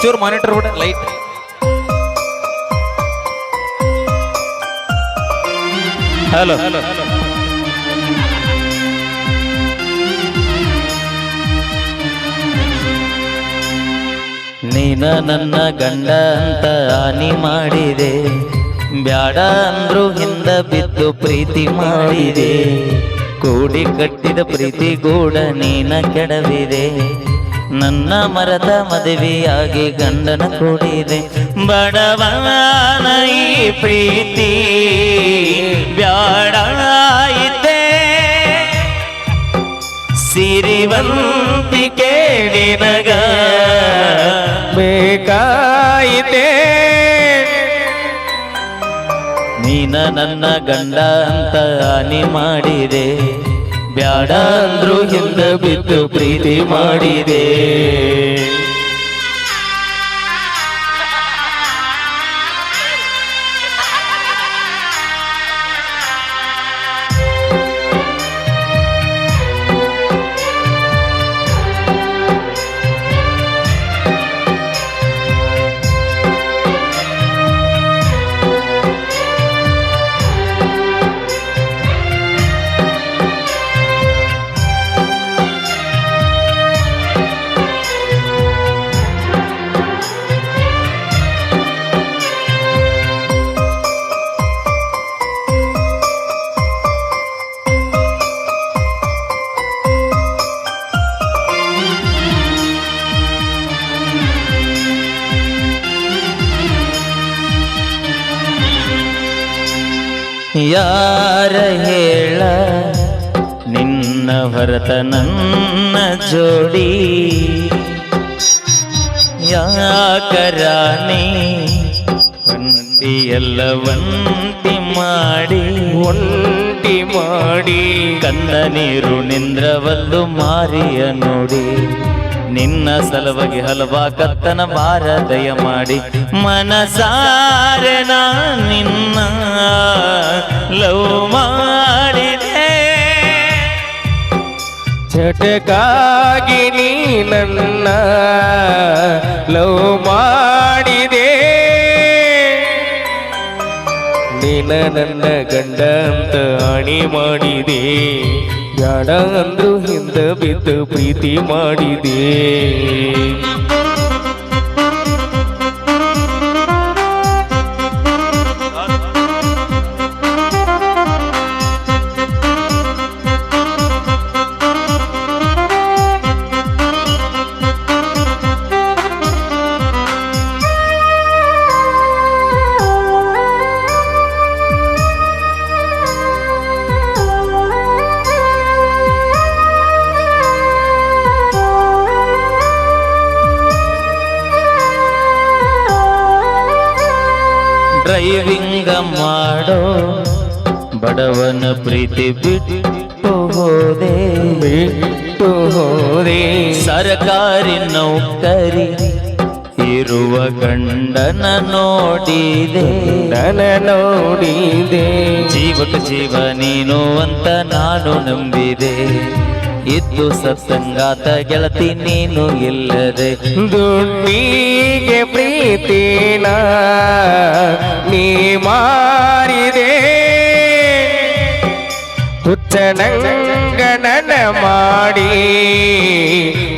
ಇನ್ನೊಂಚೂರು monitor ಬಿಡ light hello hello ನೀನ ನನ್ನ ಗಂಡ ಅಂತ ಹಾನಿ ಮಾಡಿದೆ. ಬ್ಯಾಡ ಅಂದ್ರು ಹಿಂದ ಬಿದ್ದು ಪ್ರೀತಿ ಮಾಡಿದೆ. ಕೂಡಿ ಕಟ್ಟಿದ ಪ್ರೀತಿ ಗೂಡ ನೀನ ಕೆಡವಿದೆ. ನನ್ನ ಮರದ ಮದುವೆಯಾಗಿ ಗಂಡನ ಕೂಡಿದೆ. ಬಡವನ ಈ ಪ್ರೀತಿ ಬ್ಯಾಡ ಸಿರಿವಂತಿ ಕೇಳಿನಗ ಬೇಕಾಯಿತೆ. ನೀನ ನನ್ನ ಗಂಡ ಅಂತ ಹಾನಿ ಮಾಡಿದೆ. ಬ್ಯಾಡ ಅಂದ್ರು ಹಿಂದ ಬಿದ್ದು ಪ್ರೀತಿ ಮಾಡಿದೆ. ಯಾರ ಹೇಳ? ನಿನ್ನ ಭರತ ನನ್ನ ಜೋಡಿ. ಯಾಕರಾಣಿ ಒಂಟಿ ಎಲ್ಲ ಒಂಟಿ ಮಾಡಿ? ಒಂಟಿ ಮಾಡಿ. ಕನ್ನ ನೀರು ನಿಂದ್ರವಲ್ಲು ಮಾರಿಯ ನೋಡಿ. ನಿನ್ನ ಸಲುವಾಗಿ ಹಲವಾ ಕತ್ತನ ಬಾರ ದಯ ಮಾಡಿ. ಮನಸಾರೆ ನಿನ್ನ ಲವ್ ಮಾಡಿದೆ. ಚಟಕಾಗಿ ನೀ ನನ್ನ ಲವ್ ಮಾಡಿದೆ. ನೀನ ನನ್ನ ಗಂಡ ಅಂತ ಅಣಿ ಮಾಡಿದೆ. ಬ್ಯಾಡ ಅಂದ್ರು ಹಿಂದೆ ಬಿದ್ದು ಪ್ರೀತಿ ಮಾಡಿದೆ. ಡ್ರೈವಿಂಗ ಮಾಡೋ ಬಡವನ ಪ್ರೀತಿ ಬಿಟ್ಟು ಹೋದೆ. ಬಿಟ್ಟು ಹೋದೆ. ಸರ್ಕಾರಿ ನೌಕರಿ ಇರುವ ಗಂಡನ ನೋಡಿದೆ. ನನ ನೋಡಿದೆ. ಜೀವಕ ಜೀವ ನೀನು ಅಂತ ನಾನು ನಂಬಿದೆ. ಇದ್ದು ಸತ್ಸಂಗಾತ ಗೆಳತಿ ನೀನು ಇಲ್ಲದೆ ದುಡ್ಡಿಗೆ ಪ್ರೀತಿನ ನೀ ಮಾರಿದೆ. ಹುಚ್ಚನಂಗನನ ಮಾಡಿ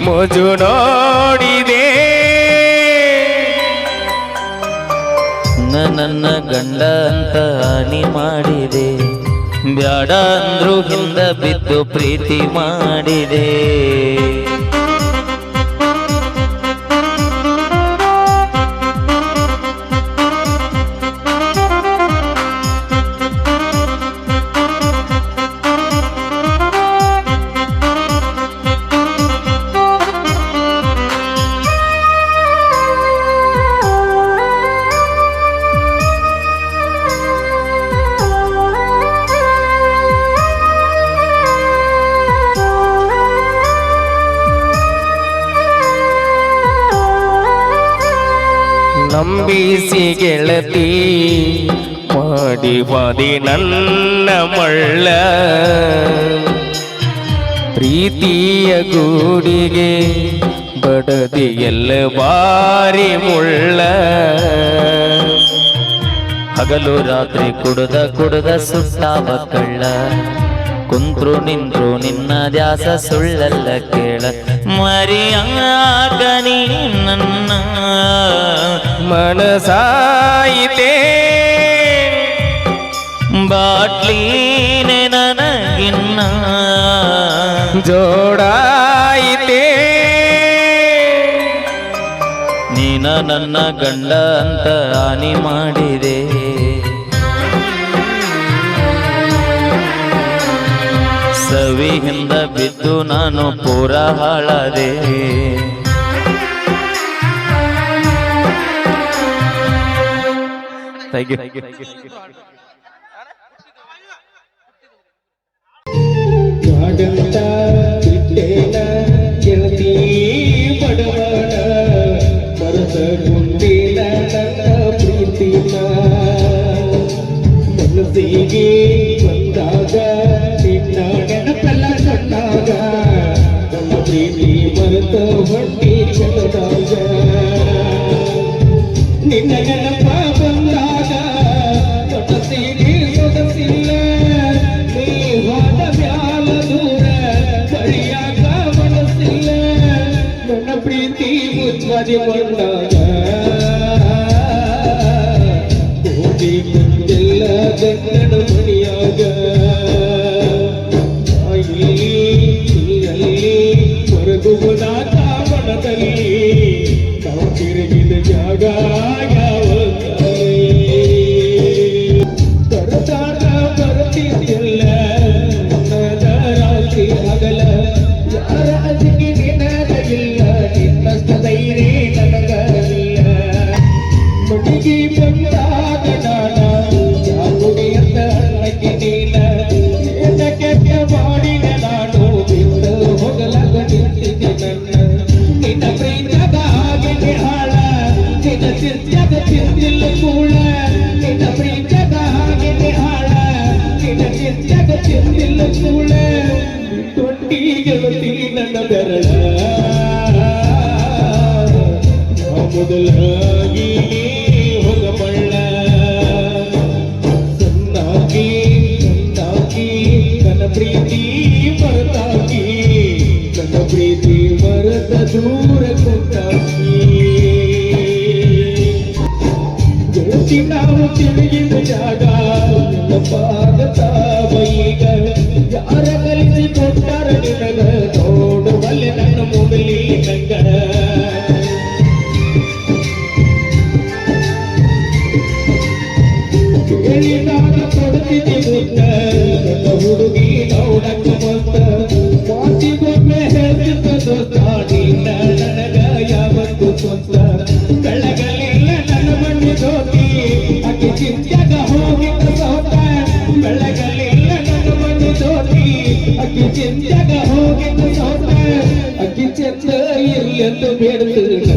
ಮುಜು ನೋಡಿದೆ. ನನ್ನ ಗಂಡ ಅಂತ ಹಾನಿ ಮಾಡಿದೆ. ಬ್ಯಾಡ ಅಂದ್ರು ಹಿಂದ ಬಿದ್ದು ಪ್ರೀತಿ ಮಾಡಿದೆ. ನಂಬಿಸಿ ಗೆಳತಿ ಮಾಡಿ ಬಾದಿ ನನ್ನ ಮಳ್ಳ. ಪ್ರೀತಿಯ ಗೂಡಿಗೆ ಬಡದಿ ಎಲ್ಲ ಬಾರಿ ಮುಳ್ಳ. ಹಗಲು ರಾತ್ರಿ ಕುಡದ ಕುಡದ ಸುತ್ತಾವ ಕಳ್ಳ ಕುಂತ್ರು ನಿಂತ್ರು ನಿನ್ನ ದ್ಯಾಸ ಸುಳ್ಳಲ್ಲ ಕೇಳ. ಮರಿಯಾಗ ನೀ ನನ್ನ ಮನಸಾಯಿತೇ? ಬಾಟ್ಲೀನೆ ನನಗಿನ್ನ ಜೋಡಾಯಿತೆ? ನೀನ ನನ್ನ ಗಂಡ ಅಂತ ಹಾನಿ ಮಾಡಿದೆ. ಸವಿಯಿಂದ ಬಿದ್ದು ನಾನು ಪೂರ ಹಾಳದೆ. ನನ್ನ ಯು ಮನಸ್ಸಿಗೆ ಬಂದಾಗ ನಿನ್ನ ನೆನಪೆಲ್ಲ ಕಂಡಾಗ ನನ್ನ ಪ್ರೀತಿ ಮರೆತ ಹೊಟ್ಟಿ ಕೆಳದಾಗ ನಿನ್ನ ನೆನಪ ಮುಚ್ಚಿ ಕೋಟಿ ಹೋಗಿ ಬಂದೆಲ್ಲ ಗಂಡನ ಮೊದಲಾಗಿ ಹೋಗಬಳ್ಳ ಸಣ್ಣಾಗಿ ಸಣ್ಣಾಗಿ ನನ್ನ ಪ್ರೀತಿ ಮರತಾಗಿ ನನ್ನ ಪ್ರೀತಿ ಮರದ ದೂರ ಕೊಟ್ಟಾಗಿ ಗೆಳತಿ ನಾವು ತಿರುಗಿದ ಜಾಗ ನನ್ನ ಪಾದ ಬೈಗ ಯಾರ ಕಲಿಸಿ ಅಕ್ಕಿ ಚಿಂತ್ಯಾಗ ಹೋಗಿದ್ದ ಸೋತ ಅಕ್ಕಿ ಚಂದ ಇರ್ಲೆಂದು ಬೇಡ್ತಿದ್ದ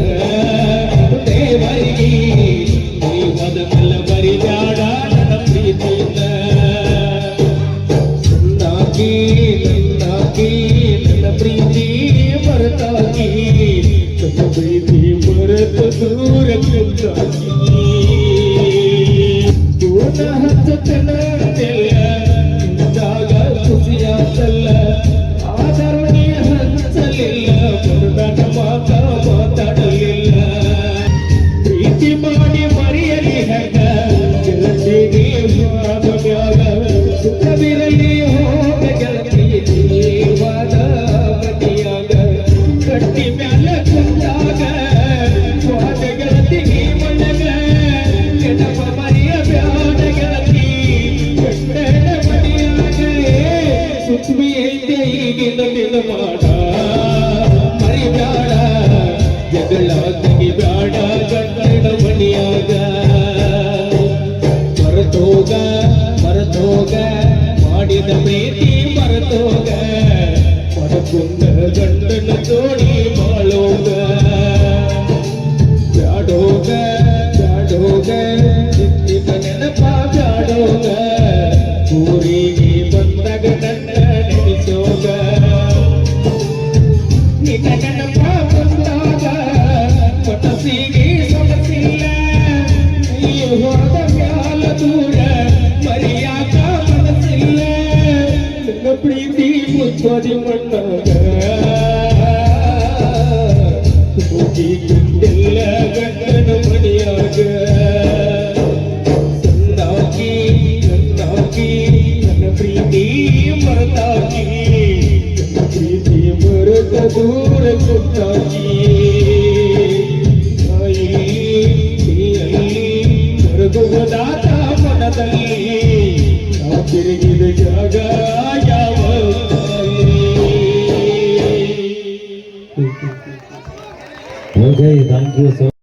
ಐತೆ ಈಗಿನ ದಿನ ಮಾಡ ಜಗಳ 我今晚的歌。